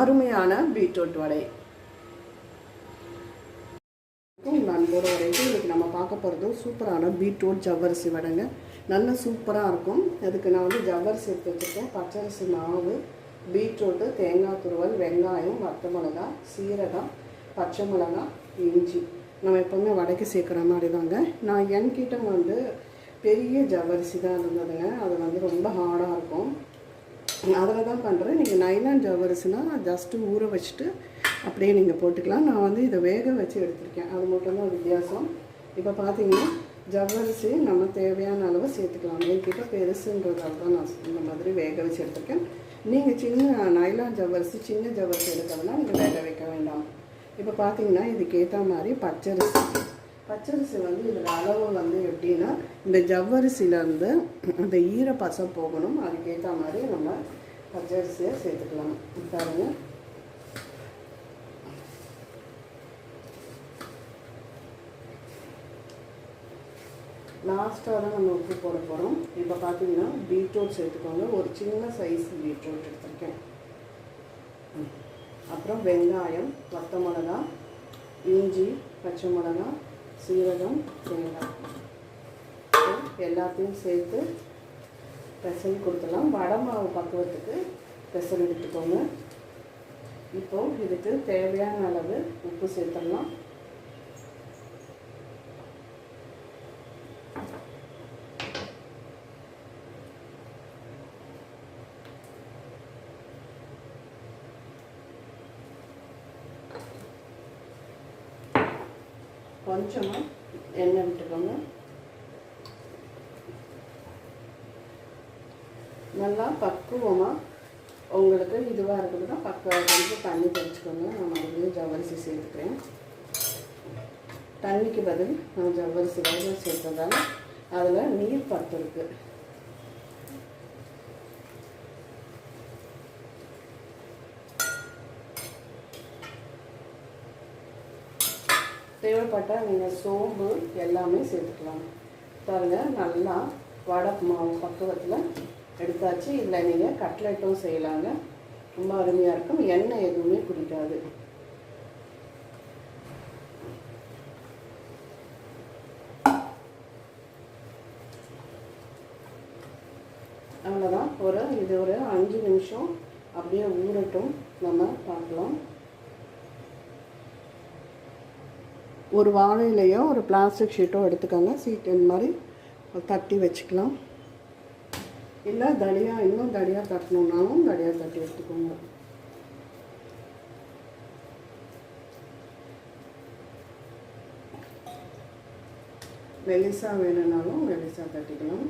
அருமையான பீட்ரூட் வடை. நண்போட வரைக்கும் இன்றைக்கி நம்ம பார்க்க போகிறது சூப்பரான பீட்ரூட் ஜவ்வரிசி வடைங்க. நல்ல சூப்பராக இருக்கும். அதுக்கு நான் வந்து ஜவ்வரிசி எடுத்து வச்சுருக்கேன். பச்சரிசி மாவு பீட்ரூட்டு தேங்காய் துருவல் வெங்காயம் வத்த மிளகா சீரகம் பச்சை மிளகா இஞ்சி. நம்ம எப்போவுமே வடைக்கு சேர்க்குற மாதிரி தாங்க. நான் என்கிட்ட வந்து பெரிய ஜவ்வரிசி தான் இருந்ததுங்க. அது வந்து ரொம்ப ஹார்டாக இருக்கும். அதில் தான் பண்ணுறேன். நீங்கள் நைலான் ஜவ்வரிசினா ஜஸ்ட்டு ஊற வச்சுட்டு அப்படியே நீங்கள் போட்டுக்கலாம். நான் வந்து இதை வேக வச்சு எடுத்திருக்கேன். அது மட்டும்தான் வித்தியாசம். இப்போ பார்த்தீங்கன்னா ஜவ்வரிசி நம்ம தேவையான அளவு சேர்த்துக்கலாம். என்கிட்ட பெருசுன்றதால தான் நான் இந்த மாதிரி வேக வச்சு எடுத்திருக்கேன். நீங்கள் சின்ன நைலான் ஜவ்வரிசி சின்ன ஜவ்வரிசி எடுக்கிறதுனா நீங்கள் வேக வைக்க வேண்டாம். இப்போ பார்த்தீங்கன்னா இதுக்கேற்ற மாதிரி பச்சரிசி பச்சரிசி வந்து இதில் அளவு வந்து எப்படின்னா இந்த ஜவ்வரிசியிலேருந்து அந்த ஈர போகணும். அதுக்கேற்ற மாதிரி நம்ம பச்சரிசியை சேர்த்துக்கலாம். பாருங்க. லாஸ்ட்டாக தான் நம்ம உப்பு போட போகிறோம் இப்போ பார்த்தீங்கன்னா பீட்ரூட் சேர்த்துக்கோங்க. ஒரு சின்ன சைஸ் பீட்ரூட் எடுத்திருக்கேன். அப்புறம் வெங்காயம் பத்த மிளகா இஞ்சி பச்சை மிளகா சீரகம் தேங்காய். எல்லாத்தையும் சேர்த்து பெசல் கொடுத்துடலாம் வடை மாவு பக்குவத்துக்கு பெசல் எடுத்துக்கோங்க. இப்போ இதுக்கு தேவையான அளவு உப்பு சேர்த்துடலாம். கொஞ்சமாக எண்ணெய் விட்டுக்கோங்க. நல்லா பக்குவமாக உங்களுக்கு இதுவாக இருக்குதுன்னா பக்கம் தண்ணி தெளிச்சுக்கோங்க. நான் மறுபடியும் ஜவ்வரிசி சேர்த்துக்கிறேன். தண்ணிக்கு பதில் நான் ஜவ்வரிசி வேக சேர்த்ததால் அதில் நீர் பத்து இருக்குது தேவைப்பட்டால் நீங்கள் சோம்பு எல்லாமே சேர்த்துக்கலாம். பாருங்கள் நல்லா வடை மாவு பக்குவத்தில் எடுத்தாச்சு. இதில் நீங்கள் கட்லெட்டும் செய்யலாங்க. ரொம்ப அருமையாக இருக்கும். எண்ணெய் எதுவுமே பிடிக்காது. அவ்வளோதான் ஒரு இது ஒரு அஞ்சு நிமிஷம் அப்படியே ஊறட்டும். நம்ம பார்க்கலாம். ஒரு வாழையிலையோ ஒரு பிளாஸ்டிக் ஷீட்டோ எடுத்துக்கோங்க. சீட் இந்த மாதிரி தட்டி வச்சுக்கலாம். இல்லை தனியாக இன்னும் தடியாக தட்டணுன்னாலும் தடியாக தட்டி எடுத்துக்கோங்க. மெலிசா வேணும்னாலும் மெலிசா தட்டிக்கலாம்.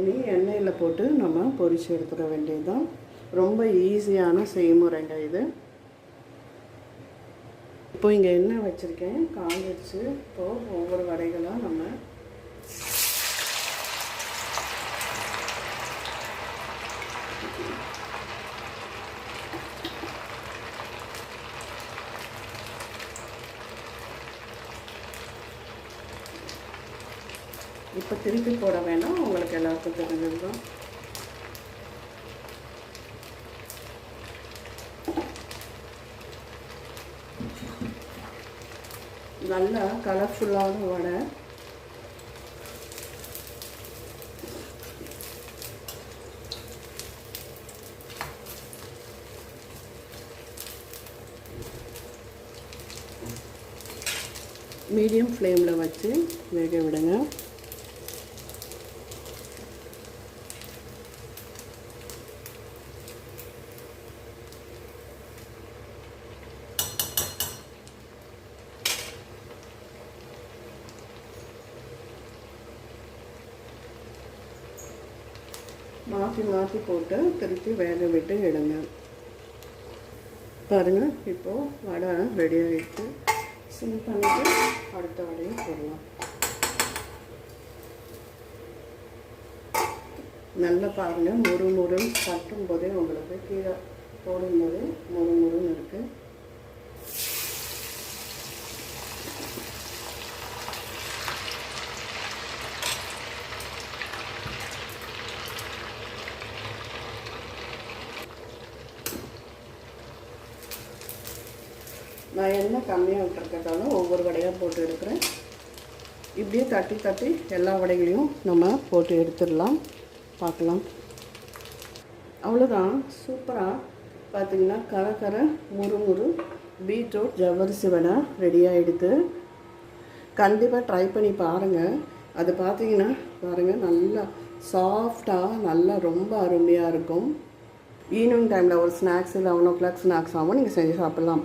இனி எண்ணெயில் போட்டு நம்ம பொரிச்சு எடுத்துக்க வேண்டியதுதான். ரொம்ப ஈஸியான செய்முறைங்க இது. இப்போ இங்கே என்ன வச்சுருக்கேன்? கால் வச்சு இப்போது ஒவ்வொரு வடைகளாக நம்ம இப்போ திருப்பி போட வேணாம். உங்களுக்கு எல்லாருக்கும் தெரிஞ்சது தான் நல்ல கலர்ஃபுல்லான வடை. மீடியம் ஃப்ளேமில் வச்சு வேக விடுங்க. மாற்றி மாற்றி போட்டு திருப்பி வேக விட்டு எடுங்க. பாருங்கள் இப்போது வடை ரெடி ஆகிடுச்சு சிம் பண்ணிவிட்டு அடுத்த வடையும் போடலாம். நல்லா பாருங்கள் முறு முறு கட்டும் போதே உங்களுக்கு கீழே போடும்போது முறு முறுன்னு இருக்குது நான் என்ன கம்மியாக விட்டுருக்கிறதால ஒவ்வொரு வடையாக போட்டு எடுக்கிறேன். இப்படியே தட்டி தட்டி எல்லா வடைகளையும் நம்ம போட்டு எடுத்துடலாம். பார்க்கலாம். அவ்வளோதான் சூப்பராக பார்த்தீங்கன்னா கர கர முறு முறு பீட்ரூட் ஜவ்வரிசி வடை ரெடி ஆகிடுது கண்டிப்பாக ட்ரை பண்ணி பாருங்கள் அது பார்த்தீங்கன்னா பாருங்கள் நல்லா சாஃப்டாக நல்லா ரொம்ப அருமையாக இருக்கும். ஈவினிங் டைமில் ஒரு snacks eleven o'clock snacks ஆகும். நீங்கள் செஞ்சு சாப்பிட்லாம்.